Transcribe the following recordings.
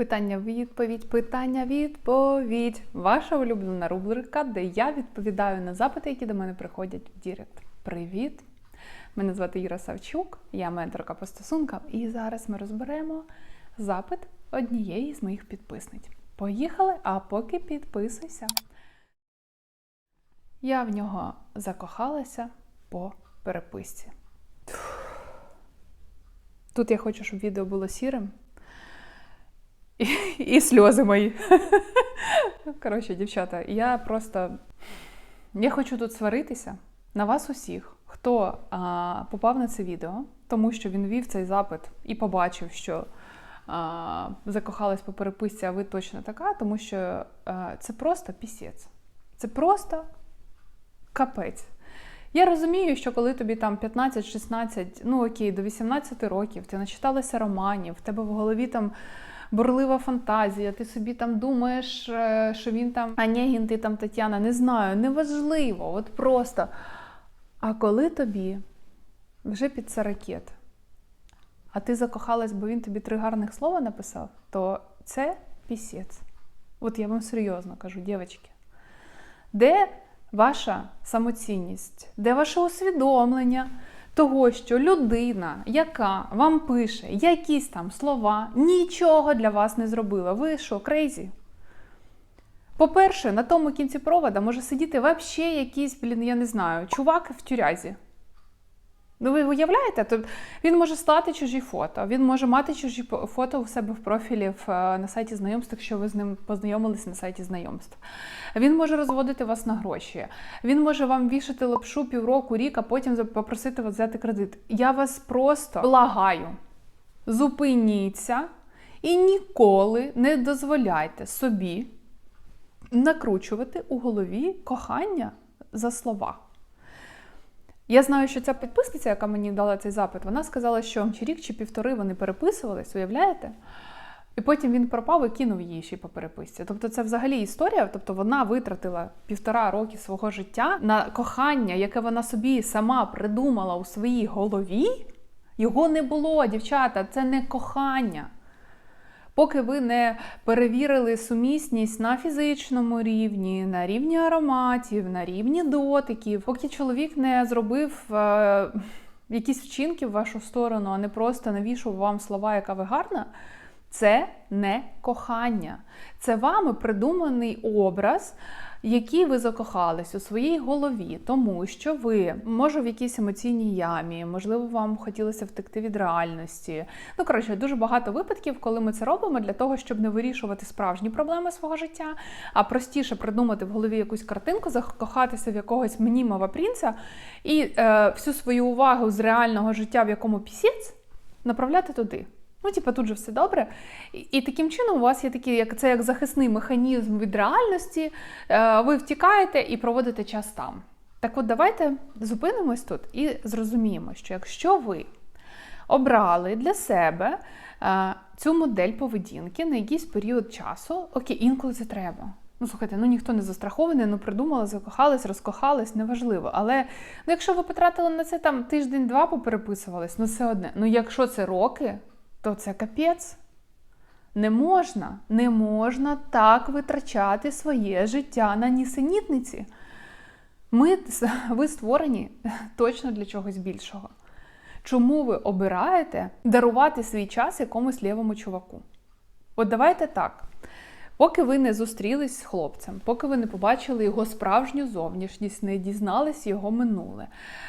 Питання відповідь, питання відповідь. Ваша улюблена рубрика, де я відповідаю на запити, які до мене приходять в Дірект. Привіт! Мене звати Юра Савчук, я менторка по стосункам, і зараз ми розберемо запит однієї з моїх підписниць. Поїхали, а поки підписуйся. Я в нього закохалася по переписці. Тут я хочу, щоб відео було сірим. І, і сльози мої. Коротше, дівчата, я просто я хочу тут сваритися на вас усіх, хто а, попав на це відео, тому що він вів цей запит і побачив, що а, закохалась по переписці, а ви точно така, тому що а, це просто пісець. Це просто капець. Я розумію, що коли тобі там 15-16, ну окей, до 18 років, ти начиталася романів, в тебе в голові там бурлива фантазія, ти собі там думаєш, е, що він там Анєгін, ти там Тетяна, не знаю, неважливо, от просто. А коли тобі вже під сорокет, а ти закохалась, бо він тобі три гарних слова написав, то це пісець. От я вам серйозно кажу, дівчатки. Де ваша самоцінність, де ваше усвідомлення того, що людина, яка вам пише якісь там слова, нічого для вас не зробила. Ви що, крейзі? По-перше, на тому кінці провода може сидіти взагалі якийсь, блін, я не знаю, чувак в тюрязі. Ну, ви уявляєте? Тобто він може слати чужі фото, він може мати чужі фото у себе в профілі в, на сайті знайомств, якщо ви з ним познайомилися на сайті знайомств. Він може розводити вас на гроші, він може вам вішати лапшу півроку, рік, а потім попросити вас взяти кредит. Я вас просто благаю, зупиніться і ніколи не дозволяйте собі накручувати у голові кохання за слова. Я знаю, що ця підписниця, яка мені дала цей запит, вона сказала, що чи рік чи півтори вони переписувались, уявляєте? І потім він пропав і кинув її ще по переписці. Тобто, це взагалі історія. Тобто вона витратила півтора роки свого життя на кохання, яке вона собі сама придумала у своїй голові. Його не було, дівчата, це не кохання. Поки ви не перевірили сумісність на фізичному рівні, на рівні ароматів, на рівні дотиків, поки чоловік не зробив е, якісь вчинки в вашу сторону, а не просто навішав вам слова, яка ви гарна, це не кохання. Це вами придуманий образ які ви закохались у своїй голові, тому що ви, може, в якійсь емоційній ямі, можливо, вам хотілося втекти від реальності. Ну, коротше, дуже багато випадків, коли ми це робимо для того, щоб не вирішувати справжні проблеми свого життя, а простіше придумати в голові якусь картинку, закохатися в якогось мнімого принца і е, всю свою увагу з реального життя, в якому пісець, направляти туди. Ну, типу, тут же все добре. І, і таким чином у вас є такий, як це як захисний механізм від реальності. Е, ви втікаєте і проводите час там. Так от давайте зупинимось тут і зрозуміємо, що якщо ви обрали для себе е, цю модель поведінки на якийсь період часу, окей, інколи це треба. Ну, слухайте, ну ніхто не застрахований, ну придумали, закохались, розкохались, неважливо. Але ну, якщо ви потратили на це там тиждень-два, попереписувались, ну все одне. Ну, якщо це роки, то це капець. Не можна, не можна так витрачати своє життя на нісенітниці. Ми, Ви створені точно для чогось більшого. Чому ви обираєте дарувати свій час якомусь лівому чуваку? От давайте так. Поки ви не зустрілись з хлопцем, поки ви не побачили його справжню зовнішність, не дізнались його минуле,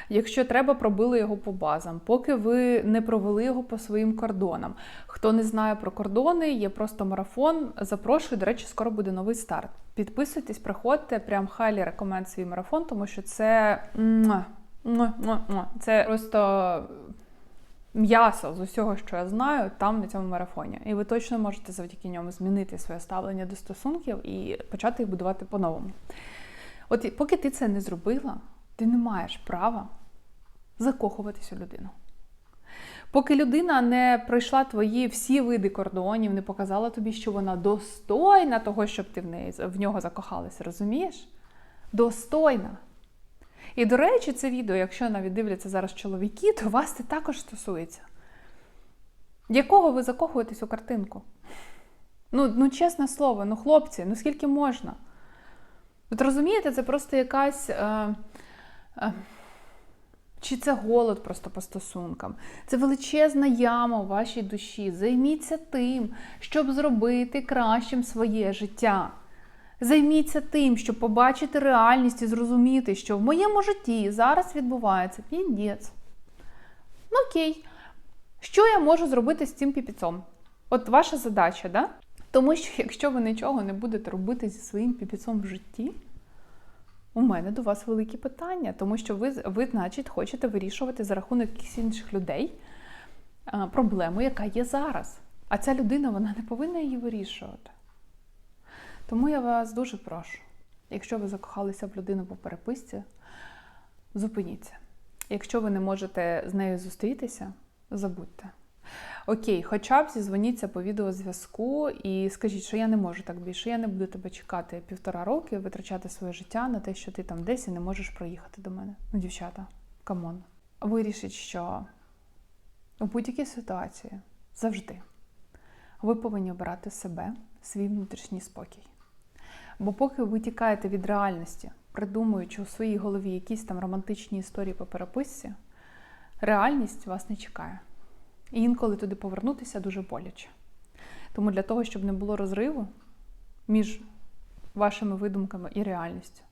якщо треба, пробили його по базам, поки ви не провели його по своїм кордонам. Хто не знає про кордони, є просто марафон. Запрошую, до речі, скоро буде новий старт. Підписуйтесь, приходьте, прям хайлі рекоменд свій марафон, тому що це. Це просто м'ясо з усього, що я знаю, там на цьому марафоні. І ви точно можете завдяки ньому змінити своє ставлення до стосунків і почати їх будувати по-новому. От поки ти це не зробила, ти не маєш права закохуватись у людину. Поки людина не пройшла твої всі види кордонів, не показала тобі, що вона достойна того, щоб ти в неї в нього закохалася, розумієш? Достойна. І, до речі, це відео, якщо навіть дивляться зараз чоловіки, то вас це також стосується. Якого ви закохуєтесь у картинку? Ну, ну чесне слово, ну хлопці, ну скільки можна? От розумієте, це просто якась. Е, е, чи це голод просто по стосункам? Це величезна яма у вашій душі. Займіться тим, щоб зробити кращим своє життя. Займіться тим, щоб побачити реальність і зрозуміти, що в моєму житті зараз відбувається піндець. Ну окей, що я можу зробити з цим піпіцом? От ваша задача, да? Тому що якщо ви нічого не будете робити зі своїм піпіцом в житті, у мене до вас великі питання, тому що ви, ви значить, хочете вирішувати за рахунок якихось інших людей проблему, яка є зараз. А ця людина вона не повинна її вирішувати. Тому я вас дуже прошу, якщо ви закохалися в людину по переписці, зупиніться. Якщо ви не можете з нею зустрітися, забудьте. Окей, хоча б зізвоніться по відеозв'язку і скажіть, що я не можу так більше, я не буду тебе чекати півтора роки, витрачати своє життя на те, що ти там десь і не можеш проїхати до мене. Ну, дівчата, камон. Вирішіть, що у будь-якій ситуації завжди ви повинні обирати себе, свій внутрішній спокій. Бо поки ви тікаєте від реальності, придумуючи у своїй голові якісь там романтичні історії по переписці, реальність вас не чекає. І інколи туди повернутися дуже боляче. Тому для того, щоб не було розриву між вашими видумками і реальністю,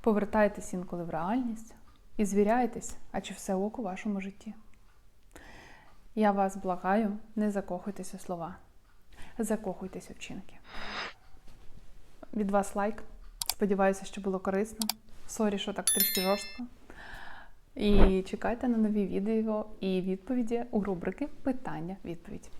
повертайтесь інколи в реальність і звіряйтесь, а чи все ок у вашому житті. Я вас благаю, не закохуйтесь слова, закохуйтесь у вчинки. Від вас лайк. Сподіваюся, що було корисно. Сорі, що так трішки жорстко. І чекайте на нові відео і відповіді у рубрики Питання-відповідь.